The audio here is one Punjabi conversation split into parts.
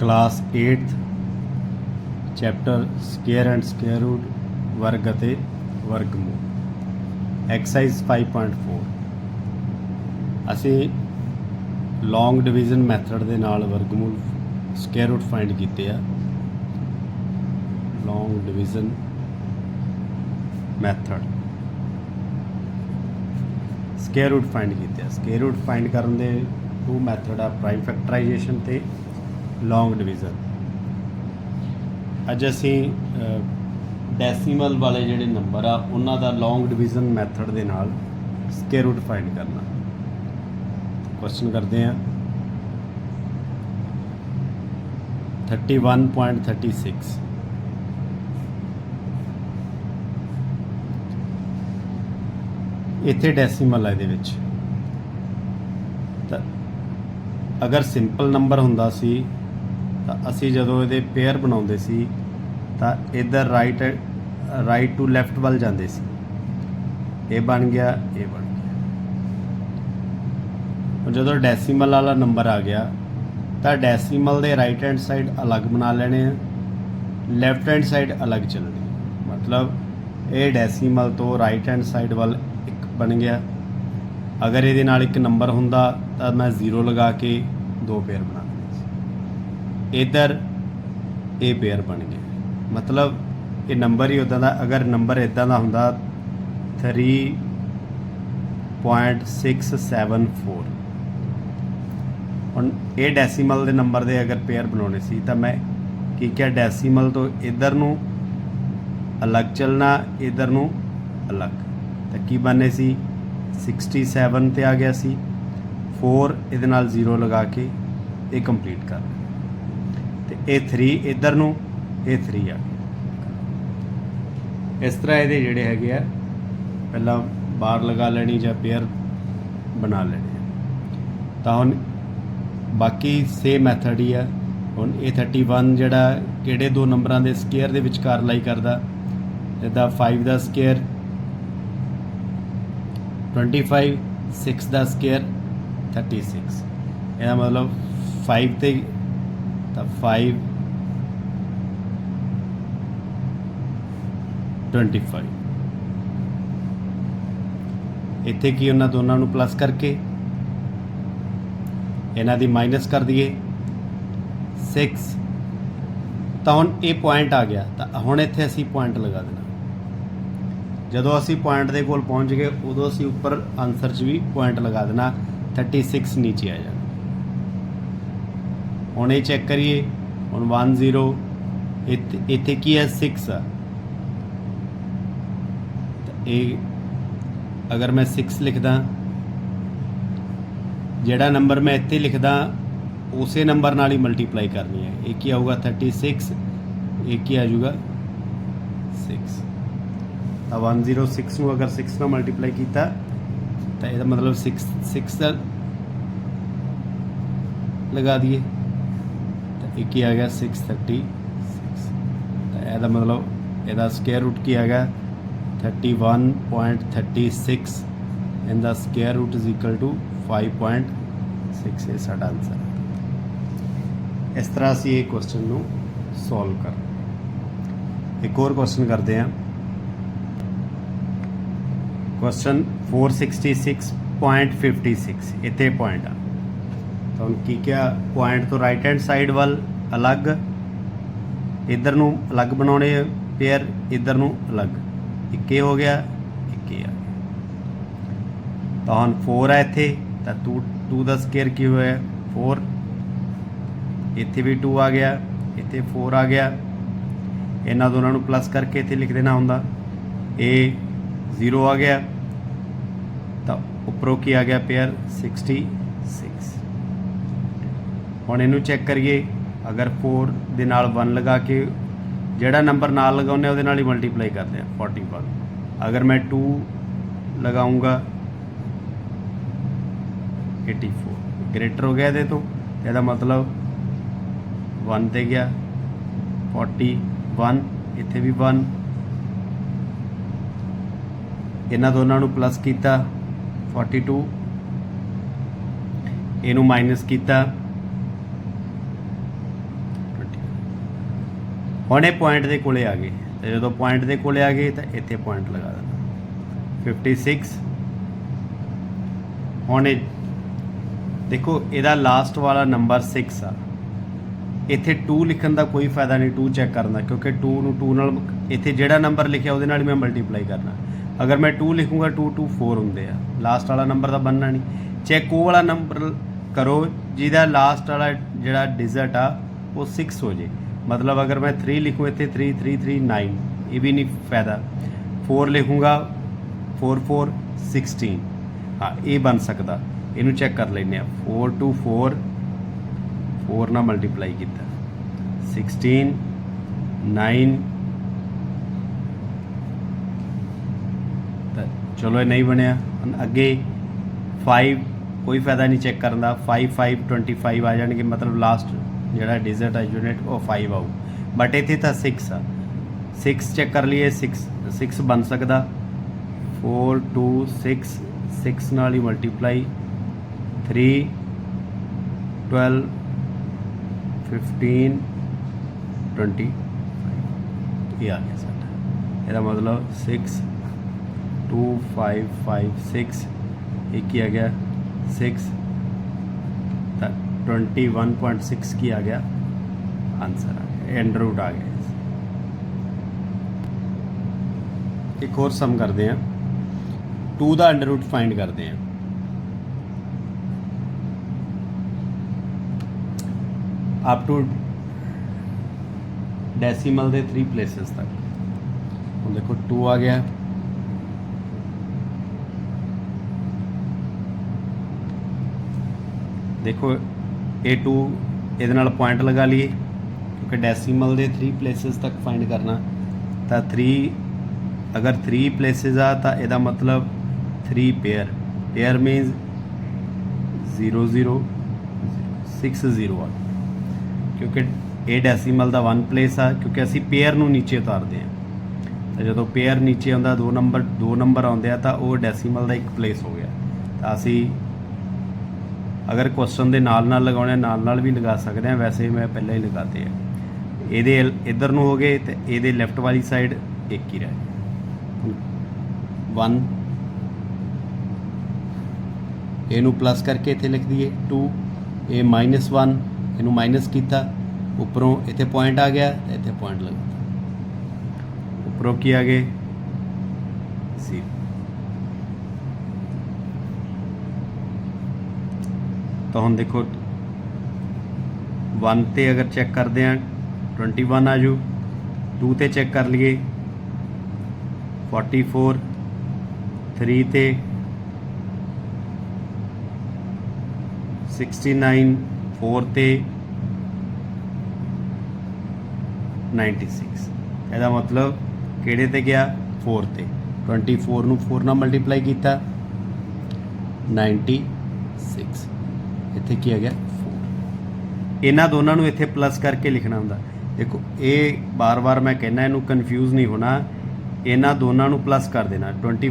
Class 8th chapter square and square root ਵਰਗ ਅਤੇ ਵਰਗਮੂਲ ਐਕਸਰਸਾਈਜ਼ 5.4 ਅਸੀਂ ਲੌਂਗ ਡਿਵੀਜ਼ਨ ਮੈਥਡ ਦੇ ਨਾਲ ਵਰਗਮੂਲ ਸਕੁਅਰ ਰੂਟ ਫਾਈਂਡ ਕੀਤੇ ਆ। Long division method square root find ਕੀਤੇ ਆ। ਸਕੁਅਰ ਰੂਟ ਫਾਈਂਡ ਕਰਨ ਦੇ ਟੂ ਮੈਥਡ ਆ। ਪ੍ਰਾਈਮ ਫੈਕਟਰਾਈਜੇਸ਼ਨ ਤੇ ਲੌਂਗ ਡਿਵੀਜ਼ਨ ਅੱਜ ਅਸੀਂ ਡੈਸੀਮਲ ਵਾਲੇ ਜਿਹੜੇ ਨੰਬਰ ਆ, ਉਹਨਾਂ ਦਾ ਲੌਂਗ ਡਿਵੀਜ਼ਨ ਮੈਥਡ ਦੇ ਨਾਲ ਸਕੁਅਰ ਰੂਟ ਫਾਈਂਡ ਕਰਨਾ। ਕੁਐਸਚਨ ਕਰਦੇ ਆ 31.36 ਇੱਥੇ ਡੈਸੀਮਲ ਹੈ ਇਹਦੇ ਵਿੱਚ। ਤਾਂ ਅਗਰ ਸਿੰਪਲ ਨੰਬਰ ਹੁੰਦਾ ਸੀ ਤਾਂ ਅਸੀਂ ਜਦੋਂ ਇਹਦੇ ਪੇਅਰ ਬਣਾਉਂਦੇ ਸੀ, ਤਾਂ ਇਧਰ ਰਾਈਟ ਰਾਈਟ ਟੂ ਲੈਫਟ ਵੱਲ ਜਾਂਦੇ ਸੀ। ਇਹ ਬਣ ਗਿਆ, ਇਹ ਬਣ ਗਿਆ। ਜਦੋਂ ਡੈਸੀਮਲ ਵਾਲਾ ਨੰਬਰ ਆ ਗਿਆ, ਤਾਂ ਡੈਸੀਮਲ ਦੇ ਰਾਈਟ ਹੈਂਡ ਸਾਈਡ ਅਲੱਗ ਬਣਾ ਲੈਣੇ ਆ ਲੈਫਟ ਹੈਂਡ ਸਾਈਡ ਅਲੱਗ ਚੱਲਣੀ ਮਤਲਬ ਇਹ ਡੈਸੀਮਲ ਤੋਂ ਰਾਈਟ ਹੈਂਡ ਸਾਈਡ ਵੱਲ ਇੱਕ ਬਣ ਗਿਆ। ਅਗਰ ਇਹਦੇ ਨਾਲ ਇੱਕ ਨੰਬਰ ਹੁੰਦਾ, ਤਾਂ ਮੈਂ 0 ਲਗਾ ਕੇ ਦੋ ਪੇਅਰ ਬਣਾ ਇਧਰ ਇਹ ਪੇਅਰ ਬਣ ਗਿਆ ਮਤਲਬ ਇਹ ਨੰਬਰ ਹੀ ਉਦਾਂ ਦਾ, ਅਗਰ ਨੰਬਰ ਇਦਾਂ ਦਾ ਹੁੰਦਾ 3.674 ਹੁਣ ਇਹ ਡੈਸੀਮਲ ਦੇ ਨੰਬਰ ਦੇ ਅਗਰ ਪੇਅਰ ਬਣਾਉਣੇ ਸੀ, ਤਾਂ ਮੈਂ ਕੀ ਕਿਹਾ ਡੈਸੀਮਲ ਤੋਂ ਇਧਰ ਨੂੰ ਅਲੱਗ ਚੱਲਣਾ, ਇਧਰ ਨੂੰ ਅਲੱਗ। ਤਾਂ ਕੀ ਬਣਨੇ ਸੀ? 67 ਤੇ ਆ ਗਿਆ ਸੀ। 4 ਇਹਦੇ ਨਾਲ 0 ਲਗਾ ਕੇ ਇਹ ਕੰਪਲੀਟ ਕਰ ਤੇ ਇਹ 3 ਇਧਰ ਨੂੰ ਇਹ 3 ਆ ਇਸ ਤਰ੍ਹਾਂ ਇਹਦੇ ਜਿਹੜੇ ਹੈਗੇ ਆ, ਪਹਿਲਾਂ ਬਾਰ ਲਗਾ ਲੈਣੀ ਜਾਂ ਪੇਅਰ ਬਣਾ ਲੈਣੀ ਤਾਂ ਹੁਣ ਬਾਕੀ ਸੇਮ ਮੈਥਡ ਹੀ ਆ। ਹੁਣ ਇਹ 31 ਜਿਹੜਾ ਕਿਹੜੇ ਦੋ ਨੰਬਰਾਂ ਦੇ ਸਕੁਅਰ ਦੇ ਵਿਚਕਾਰ ਲਾਈ ਕਰਦਾ, ਇਹਦਾ 5 ਦਾ ਸਕੁਅਰ 25 6 ਦਾ ਸਕੁਅਰ 36 ਇਹਦਾ ਮਤਲਬ 5 ਤੇ 5 25 ਇੱਥੇ ਕੀ ਉਹਨਾਂ ਦੋਨਾਂ ਨੂੰ ਪਲੱਸ ਕਰਕੇ? ਇਹਨਾਂ ਦੀ ਮਾਈਨਸ ਕਰ ਦਈਏ। 6 ਤਾਂ ਹੁਣ ਇਹ ਪੁਆਇੰਟ ਆ ਗਿਆ। ਤਾਂ ਹੁਣ ਇੱਥੇ ਅਸੀਂ ਪੁਆਇੰਟ ਲਗਾ ਦੇਣਾ। ਜਦੋਂ ਅਸੀਂ ਪੁਆਇੰਟ ਦੇ ਕੋਲ ਪਹੁੰਚ ਗਏ, ਉਦੋਂ ਅਸੀਂ ਉੱਪਰ ਆਨਸਰ 'ਚ ਵੀ ਪੁਆਇੰਟ ਲਗਾ ਦੇਣਾ। 36 ਨੀਚੇ ਆ ਜਾਣਾ। ਹੁਣ ਇਹ ਚੈੱਕ ਕਰੀਏ। ਹੁਣ 10 ਇੱਥੇ ਇੱਥੇ ਕੀ ਹੈ? 6 ਆ। ਇਹ, ਅਗਰ ਮੈਂ 6 ਲਿਖਦਾ, ਜਿਹੜਾ ਨੰਬਰ ਮੈਂ ਇੱਥੇ ਲਿਖਦਾ, ਉਸੇ ਨੰਬਰ ਨਾਲ ਹੀ ਮਲਟੀਪਲਾਈ ਕਰਨੀ ਹੈ। ਇਹ ਕੀ ਆਊਗਾ? 36 ਇਹ ਕੀ ਆ ਜਾਊਗਾ? 6 ਤਾਂ 106 ਨੂੰ ਅਗਰ 6 ਨਾਲ ਮਲਟੀਪਲਾਈ ਕੀਤਾ, ਤਾਂ ਇਹਦਾ ਮਤਲਬ 6 6 ਦਾ ਲਗਾ ਦਈਏ। ਤਾਂ ਇਹ ਕੀ ਆ ਗਿਆ 636 ਤਾਂ ਇਹਦਾ ਮਤਲਬ ਇਹਦਾ ਸਕੁਅਰ ਰੂਟ ਕੀ ਆ ਗਿਆ? 31.36 and the square root is equal to 5.6 ਇਹ ਸਾਡਾ ਆਨਸਰ ਹੈ। ਇਸ ਤਰ੍ਹਾਂ ਅਸੀਂ ਇਹ ਕੁਐਸਚਨ ਨੂੰ ਸੋਲਵ ਕਰ ਇੱਕ ਹੋਰ ਕੁਐਸਚਨ ਕਰਦੇ ਹਾਂ। ਕੁਐਸਚਨ 466.56 ਇੱਥੇ ਪੁਆਇੰਟ ਆ। ਤਾਂ ਹੁਣ ਕੀ ਕਿਹਾ? ਪੁਆਇੰਟ ਤੋਂ ਰਾਈਟ ਹੈਂਡ ਸਾਈਡ ਵੱਲ। ਅਲੱਗ, ਇਧਰ ਨੂੰ ਅਲੱਗ ਬਣਾਉਣੇ ਪੇਅਰ ਇਧਰ ਨੂੰ ਅਲੱਗ। ਇੱਕ ਇਹ ਹੋ ਗਿਆ, ਇੱਕ ਇਹ ਆ ਗਿਆ। ਤਾਂ ਹੁਣ 4 ਹੈ ਇੱਥੇ, ਤਾਂ 2 2 ਦਾ ਸਕੇਅਰ ਕੀ ਹੋਇਆ? 4 ਇੱਥੇ ਵੀ 2 ਆ ਗਿਆ, ਇੱਥੇ 4 ਆ ਗਿਆ। ਇਹਨਾਂ ਦੋਨਾਂ ਨੂੰ ਪਲੱਸ ਕਰਕੇ ਇੱਥੇ ਲਿਖ ਦੇਣਾ ਹੁੰਦਾ। ਇਹ 0 ਆ ਗਿਆ, ਤਾਂ ਉੱਪਰੋਂ ਕੀ ਆ ਗਿਆ ਪੇਅਰ 66 ਹੁਣ ਇਹਨੂੰ ਚੈੱਕ ਕਰੀਏ। ਅਗਰ 4 ਦੇ ਨਾਲ 1 ਲਗਾ ਕੇ ਜਿਹੜਾ ਨੰਬਰ ਨਾਲ ਲਗਾਉਂਦੇ ਆ, ਉਹਦੇ ਨਾਲ ਹੀ ਮਲਟੀਪਲਾਈ ਕਰਦੇ ਆ 41 ਅਗਰ ਮੈਂ 2 ਲਗਾਉਂਗਾ 84 ਗ੍ਰੇਟਰ ਹੋ ਗਿਆ ਇਹਦੇ ਤੋਂ ਇਹਦਾ ਮਤਲਬ 1 ਤੇ ਗਿਆ 41 ਇੱਥੇ ਵੀ 1 ਇਹਨਾਂ ਦੋਨਾਂ ਨੂੰ ਪਲੱਸ ਕੀਤਾ 42 ਇਹਨੂੰ ਮਾਈਨਸ ਕੀਤਾ ਹੁਣ ਇਹ ਪੁਆਇੰਟ ਦੇ ਕੋਲੇ ਆ ਗਏ। ਤੇ ਜਦੋਂ ਪੁਆਇੰਟ ਦੇ ਕੋਲੇ ਆ ਗਏ ਤਾਂ ਇੱਥੇ ਪੁਆਇੰਟ ਲਗਾ ਦੇਣਾ 56 ਹੁਣ ਇਹ ਦੇਖੋ, ਇਹਦਾ ਲਾਸਟ ਵਾਲਾ ਨੰਬਰ 6 ਆ। ਇੱਥੇ 2 ਲਿਖਣ ਦਾ ਕੋਈ ਫਾਇਦਾ ਨਹੀਂ 2 ਚੈੱਕ ਕਰਨ ਦਾ, ਕਿਉਂਕਿ 2 ਨੂੰ 2 ਨਾਲ ਇੱਥੇ ਜਿਹੜਾ ਨੰਬਰ ਲਿਖਿਆ ਉਹਦੇ ਨਾਲ ਹੀ ਮੈਂ ਮਲਟੀਪਲਾਈ ਕਰਨਾ। ਅਗਰ ਮੈਂ 2 ਲਿਖੂੰਗਾ 2 2 4 ਹੁੰਦੇ ਆ। ਲਾਸਟ ਵਾਲਾ ਨੰਬਰ ਤਾਂ ਬਣਨਾ ਨਹੀਂ। ਚੈੱਕ ਉਹ ਵਾਲਾ ਨੰਬਰ ਕਰੋ, ਜਿਹਦਾ ਲਾਸਟ ਵਾਲਾ ਜਿਹੜਾ ਡਿਜਿਟ ਆ, ਉਹ 6 ਹੋ ਜੇ। ਮਤਲਬ ਅਗਰ ਮੈਂ 3 ਲਿਖੂੰ, ਇੱਥੇ 3 3 3 9 ਇਹ ਵੀ ਨਹੀਂ ਫਾਇਦਾ। 4 ਲਿਖੂੰਗਾ 4 4 16 ਹਾਂ, ਇਹ ਬਣ ਸਕਦਾ। ਇਹਨੂੰ ਚੈੱਕ ਕਰ ਲੈਂਦੇ ਆ 4 2 4 4 ਨਾਲ ਮਲਟੀਪਲਾਈ ਕੀਤਾ। 16 9 ਤਾਂ ਚਲੋ ਇਹ ਨਹੀਂ ਬਣਿਆ। ਅੱਗੇ 5 ਕੋਈ ਫਾਇਦਾ ਨਹੀਂ ਚੈੱਕ ਕਰਨ ਦਾ। 5 5 25 ਆ ਜਾਣਗੇ। ਮਤਲਬ ਲਾਸਟ ਜਿਹੜਾ ਡਿਜ਼ਰਟ ਆ ਯੂਨਿਟ ਉਹ 5 ਆਊ। ਬਟ ਇੱਥੇ ਤਾਂ 6 ਆ। 6 ਚੈੱਕ ਕਰ ਲਈਏ 6 6 ਬਣ ਸਕਦਾ। 4 2 6 6 ਨਾਲ ਹੀ ਮਲਟੀਪਲਾਈ 3 12 15 20 ਇਹ ਆ ਗਿਆ ਸਾਡਾ। ਇਹਦਾ ਮਤਲਬ 6 2 5 5 6 ਇਹ ਕੀ ਆ ਗਿਆ? 6 ਤਾਂ ट्वेंटी वन पॉइंट सिक्स किया गया। आंसर आ गया। एंड्रूड आ गया एक और सम करते हैं टू द अंडरवुड फाइंड करते हैं up to decimal the three places तक। हम देखो टू आ गया। देखो A2 ਇਹਦੇ ਨਾਲ ਪੁਆਇੰਟ ਲਗਾ ਲਈਏ, ਕਿਉਂਕਿ ਡੈਸੀਮਲ ਦੇ 3 ਪਲੇਸਸ ਤੱਕ ਫਾਈਂਡ ਕਰਨਾ। ਤਾਂ 3 ਅਗਰ 3 ਪਲੇਸਸ ਆ, ਤਾਂ ਇਹਦਾ ਮਤਲਬ 3 ਪੇਅਰ ਪੇਅਰ ਮੀਨਸ 0 0 6 0 ਆ। ਕਿਉਂਕਿ ਇਹ ਡੈਸੀਮਲ ਦਾ 1 ਪਲੇਸ ਆ, ਕਿਉਂਕਿ ਅਸੀਂ ਪੇਅਰ ਨੂੰ ਨੀਚੇ ਉਤਾਰਦੇ ਆ ਤਾਂ ਜਦੋਂ ਪੇਅਰ ਨੀਚੇ ਆਉਂਦਾ, ਦੋ ਨੰਬਰ ਦੋ ਨੰਬਰ ਆਉਂਦੇ ਆ, ਤਾਂ ਉਹ ਡੈਸੀਮਲ ਦਾ ਇੱਕ ਪਲੇਸ ਹੋ ਗਿਆ। ਤਾਂ ਅਸੀਂ ਅਗਰ ਕੁਐਸਚਨ ਦੇ ਨਾਲ ਨਾਲ ਲਗਾਉਣੇ ਨਾਲ ਨਾਲ ਵੀ ਲਗਾ ਸਕਦੇ ਆ, ਵੈਸੇ ਮੈਂ ਪਹਿਲਾਂ ਹੀ ਲਗਾਤੇ ਆ। ਇਹਦੇ ਇਲ- ਇੱਧਰ ਨੂੰ ਹੋ ਗਏ ਤੇ ਇਹਦੇ ਲੈਫਟ ਵਾਲੀ ਸਾਈਡ ਇੱਕ ਹੀ ਰਹਿ ਗਿਆ 1 ਇਹਨੂੰ ਪਲੱਸ ਕਰਕੇ ਇੱਥੇ ਲਿਖ ਦਈਏ। 2 ਇਹ ਮਾਈਨਸ 1 ਇਹਨੂੰ ਮਾਈਨਸ ਕੀਤਾ। ਉੱਪਰੋਂ ਇੱਥੇ ਪੁਆਇੰਟ ਆ ਗਿਆ ਤੇ ਇੱਥੇ ਪੁਆਇੰਟ ਲਗਾਤਾ ਉੱਪਰੋਂ ਕੀ ਆ ਗਏ? 0 ਤਾਂ ਹੁਣ ਦੇਖੋ 1 ਤੇ ਅਗਰ ਚੈੱਕ ਕਰਦੇ ਆ 21 ਆ ਜੂ 2 ਤੇ ਚੈੱਕ ਕਰ ਲਈਏ 44 3 ਤੇ 69 4 ਤੇ 96 ਇਹਦਾ ਮਤਲਬ ਕਿਹੜੇ ਤੇ ਗਿਆ? 4 ਤੇ। 24 ਨੂੰ 4 ਨਾਲ ਮਲਟੀਪਲਾਈ ਕੀਤਾ 96 ਇੱਥੇ ਕੀ ਆ ਗਿਆ 4 ਇਹਨਾਂ ਦੋਨਾਂ ਨੂੰ ਇੱਥੇ ਪਲੱਸ ਕਰਕੇ ਲਿਖਣਾ ਹੁੰਦਾ। ਦੇਖੋ, ਇਹ ਬਾਰ-ਬਾਰ ਮੈਂ ਕਹਿੰਦਾ, ਇਹਨੂੰ ਕਨਫਿਊਜ਼ ਨਹੀਂ ਹੋਣਾ। ਇਹਨਾਂ ਦੋਨਾਂ ਨੂੰ ਪਲੱਸ ਕਰ ਦੇਣਾ। 24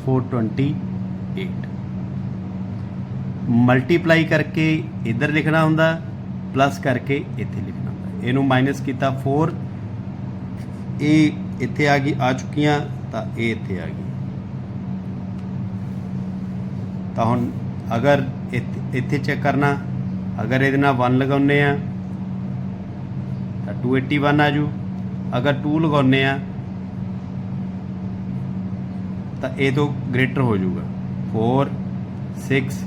4 28 ਮਲਟੀਪਲਾਈ ਕਰਕੇ ਇੱਧਰ ਲਿਖਣਾ ਹੁੰਦਾ ਪਲੱਸ ਕਰਕੇ ਇੱਥੇ ਲਿਖਣਾ ਹੁੰਦਾ। ਇਹਨੂੰ ਮਾਈਨਸ ਕੀਤਾ 4 ਇਹ ਇੱਥੇ ਆ ਗਈ, ਆ ਚੁੱਕੀਆਂ, ਤਾਂ ਇਹ ਇੱਥੇ ਆ ਗਈ। ਤਾਂ ਹੁਣ ਅਗਰ ਇੱਥੇ- ਇੱਥੇ ਚੈੱਕ ਕਰਨਾ, ਅਗਰ ਇਹਦੇ ਨਾਲ 1 ਲਗਾਉਨੇ ਆ ਤਾਂ 281 ਆ ਜੂ ਅਗਰ 2 ਲਗਾਉਨੇ ਆ ਤਾਂ ਇਹ ਤੋਂ ਗ੍ਰੇਟਰ ਹੋ ਜਾਊਗਾ। 4 6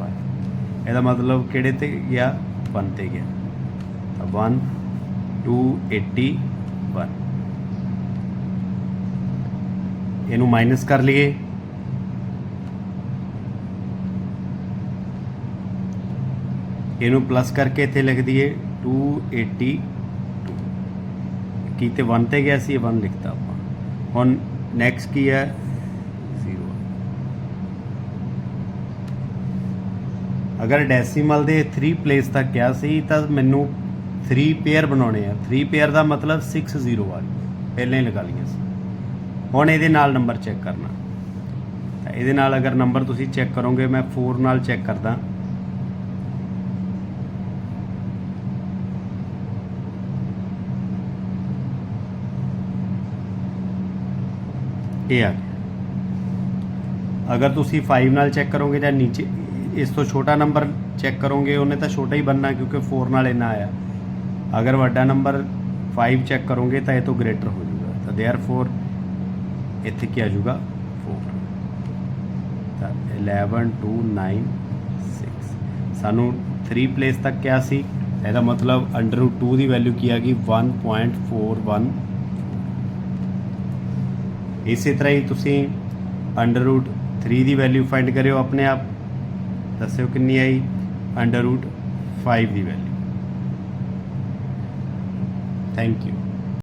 5 ਇਹਦਾ ਮਤਲਬ ਕਿਹੜੇ ਤੇ ਗਿਆ? 1 ਤੇ ਗਿਆ। ਤਾਂ 1 281 ਇਹਨੂੰ ਮਾਈਨਸ ਕਰ ਲਈਏ। ਇਹਨੂੰ ਪਲੱਸ ਕਰਕੇ ਇੱਥੇ ਲਿਖ ਦਈਏ 282 ਕੀ ਤੇ 1 ਤੇ ਗਿਆ ਸੀ, ਇਹ 1 ਲਿਖਤਾ ਆਪਾਂ। ਹੁਣ ਨੈਕਸਟ ਕੀ ਹੈ? 0 ਅਗਰ ਡੈਸੀਮਲ ਦੇ 3 ਪਲੇਸ ਤੱਕ ਗਿਆ ਸੀ, ਤਾਂ ਮੈਨੂੰ 3 ਪੇਅਰ ਬਣਾਉਣੇ ਆ। 3 ਪੇਅਰ ਦਾ ਮਤਲਬ 60 ਆ। ਪਹਿਲਾਂ ਹੀ ਲਗਾ ਲਈਆਂ ਸੀ। ਹੁਣ ਇਹਦੇ ਨਾਲ ਨੰਬਰ ਚੈੱਕ ਕਰਨਾ। ਤਾਂ ਇਹਦੇ ਨਾਲ ਅਗਰ ਨੰਬਰ ਤੁਸੀਂ ਚੈੱਕ ਕਰੋਗੇ, ਮੈਂ 4 ਨਾਲ ਚੈੱਕ ਕਰਦਾ। ਇਹ ਆ ਗਿਆ ਅਗਰ ਤੁਸੀਂ 5 ਨਾਲ ਚੈੱਕ ਕਰੋਗੇ ਜਾਂ ਨੀਚੇ ਇਸ ਤੋਂ ਛੋਟਾ ਨੰਬਰ ਚੈੱਕ ਕਰੋਗੇ ਉਹਨੇ ਤਾਂ ਛੋਟਾ ਹੀ ਬੰਨਣਾ ਕਿਉਂਕਿ 4 ਨਾਲ ਇੰਨਾ ਆਇਆ ਅਗਰ ਵੱਡਾ ਨੰਬਰ 5 ਚੈੱਕ ਕਰੋਗੇ ਤਾਂ ਇਹ ਤੋਂ ਗ੍ਰੇਟਰ ਹੋ ਜਾਊਗਾ ਤਾਂ देयरफॉर ਇੱਥੇ ਕੀ ਆ ਜਾਊਗਾ 4 ਤਾਂ 11 2 9 6 ਸਾਨੂੰ 3 ਪਲੇਸ ਤੱਕ ਕਿਹਾ ਸੀ ਇਹਦਾ ਮਤਲਬ ਅੰਡਰ ਰੂਟ 2 ਦੀ ਵੈਲਿਊ ਕੀ ਆ ਗਈ 1.41 ਇਸੇ ਤਰ੍ਹਾਂ ਹੀ ਤੁਸੀਂ ਅੰਡਰ ਰੂਟ 3 ਦੀ ਵੈਲਿਊ ਫਾਈਂਡ ਕਰਿਓ ਆਪਣੇ ਆਪ। ਦੱਸਿਓ ਕਿੰਨੀ ਆਈ? ਅੰਡਰ ਰੂਟ 5 ਦੀ ਵੈਲਿਊ ਥੈਂਕ ਯੂ